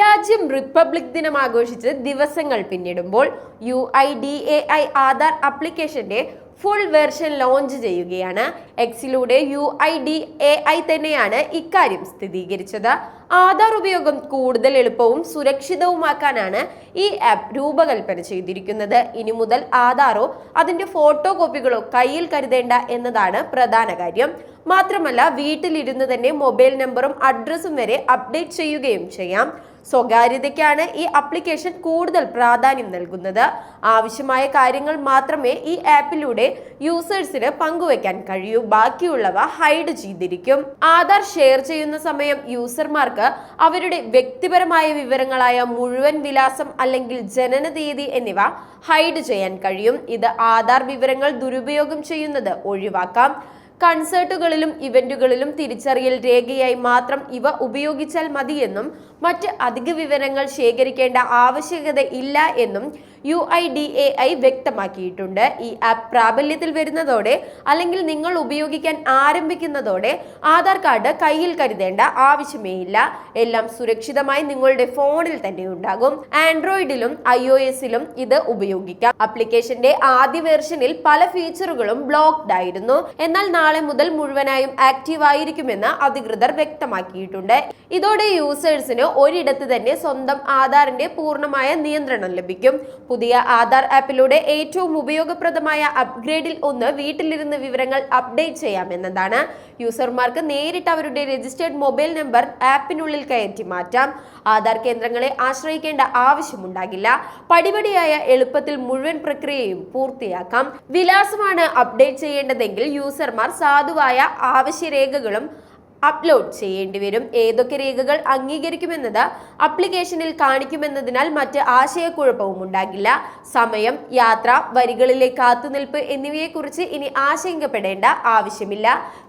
രാജ്യം റിപ്പബ്ലിക് ദിനം ആഘോഷിച്ച് ദിവസങ്ങൾ പിന്നിടുമ്പോൾ U I D A I Aadhaar അപ്ലിക്കേഷന്റെ full version launch ചെയ്യുകയാണ്. എക്സിലൂടെ U I D A I തന്നെയാണ് ഇക്കാര്യം സ്ഥിരീകരിച്ചത്. ആധാർ ഉപയോഗം കൂടുതൽ എളുപ്പവും സുരക്ഷിതവുമാക്കാനാണ് ഈ ആപ്പ് രൂപകൽപ്പന ചെയ്തിരിക്കുന്നത്. ഇനി മുതൽ ആധാറോ അതിന്റെ ഫോട്ടോ കോപ്പികളോ കയ്യിൽ കരുതേണ്ട എന്നതാണ് പ്രധാന കാര്യം. മാത്രമല്ല വീട്ടിലിരുന്ന് തന്നെ മൊബൈൽ നമ്പറും അഡ്രസ്സും വരെ അപ്ഡേറ്റ് ചെയ്യുകയും ചെയ്യാം. സ്വകാര്യതയ്ക്കാണ് ഈ ആപ്ലിക്കേഷൻ കൂടുതൽ പ്രാധാന്യം നൽകുന്നത്. ആവശ്യമായ കാര്യങ്ങൾ മാത്രമേ ഈ ആപ്പിലൂടെ യൂസേഴ്സിന് പങ്കുവെക്കാൻ കഴിയൂ. ബാക്കിയുള്ളവ ഹൈഡ് ചെയ്തിരിക്കും. ആധാർ ഷെയർ ചെയ്യുന്ന സമയം യൂസർമാർക്ക് അവരുടെ വ്യക്തിപരമായ വിവരങ്ങളായ മുഴുവൻ വിലാസം അല്ലെങ്കിൽ ജനന തീയതി എന്നിവ ഹൈഡ് ചെയ്യാൻ കഴിയും. ഇത് ആധാർ വിവരങ്ങൾ ദുരുപയോഗം ചെയ്യുന്നത് ഒഴിവാക്കാം. കൺസേർട്ടുകളിലും ഇവന്റുകളിലും തിരിച്ചറിയൽ രേഖയായി മാത്രം ഇവ ഉപയോഗിച്ചാൽ മതിയെന്നും മറ്റ് അധിക വിവരങ്ങൾ ശേഖരിക്കേണ്ട ആവശ്യകത ഇല്ല എന്നും U I D A I വ്യക്തമാക്കിയിട്ടുണ്ട്. ഈ ആപ്പ് പ്രാബല്യത്തിൽ വരുന്നതോടെ അല്ലെങ്കിൽ നിങ്ങൾ ഉപയോഗിക്കാൻ ആരംഭിക്കുന്നതോടെ ആധാർ കാർഡ് കയ്യിൽ കരുതേണ്ട ആവശ്യമേ ഇല്ല. എല്ലാം സുരക്ഷിതമായി നിങ്ങളുടെ ഫോണിൽ തന്നെ ഉണ്ടാകും. ആൻഡ്രോയിഡിലും ഐ ഒ എസിലും ഇത് ഉപയോഗിക്കാം. ആപ്ലിക്കേഷന്റെ ആദ്യ വേർഷനിൽ പല ഫീച്ചറുകളും ബ്ലോക്ക്ഡ് ആയിരുന്നു. എന്നാൽ നാളെ മുതൽ മുഴുവനായും ആക്റ്റീവ് ആയിരിക്കുമെന്ന് അധികൃതർ വ്യക്തമാക്കിയിട്ടുണ്ട്. ഇതോടെ യൂസേഴ്സിന് ഒരിടത്ത് തന്നെ സ്വന്തം ആധാറിന്റെ പൂർണമായ നിയന്ത്രണം ലഭിക്കും. പുതിയ ആധാർ ആപ്പിലൂടെ ഏറ്റവും ഉപയോഗപ്രദമായ അപ്ഗ്രേഡിൽ ഒന്ന് വീട്ടിലിരുന്ന് വിവരങ്ങൾ അപ്ഡേറ്റ് ചെയ്യാം എന്നതാണ്. യൂസർമാർക്ക് നേരിട്ട് അവരുടെ രജിസ്റ്റേർഡ് മൊബൈൽ നമ്പർ ആപ്പിനുള്ളിൽ കയറ്റി മാറ്റാം. ആധാർ കേന്ദ്രങ്ങളെ ആശ്രയിക്കേണ്ട ആവശ്യമുണ്ടാകില്ല. പടിപടിയായ എളുപ്പത്തിൽ മുഴുവൻ പ്രക്രിയയും പൂർത്തിയാക്കാം. വിലാസമാണ് അപ്ഡേറ്റ് ചെയ്യേണ്ടതെങ്കിൽ യൂസർമാർ സാധുവായ ആവശ്യരേഖകളും അപ്ലോഡ് ചെയ്യേണ്ടി വരും ഏതൊക്കെ രേഖകൾ അംഗീകരിക്കുമെന്നത് അപ്ലിക്കേഷനിൽ കാണിക്കുമെന്നതിനാൽ മറ്റ് ആശയക്കുഴപ്പവും ഉണ്ടാകില്ല. സമയം യാത്ര വരികളിലെ കാത്തുനിൽപ്പ് എന്നിവയെക്കുറിച്ച് ഇനി ആശങ്കപ്പെടേണ്ട ആവശ്യമില്ല.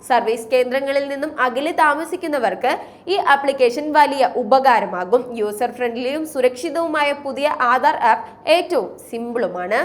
സർവീസ് കേന്ദ്രങ്ങളിൽ നിന്നും അകലെ താമസിക്കുന്നവർക്ക് ഈ ആപ്ലിക്കേഷൻ വലിയ ഉപകാരമാകും. യൂസർ ഫ്രണ്ട്ലിയും സുരക്ഷിതവുമായ പുതിയ ആധാർ ആപ്പ് ഏറ്റവും സിമ്പിളുമാണ്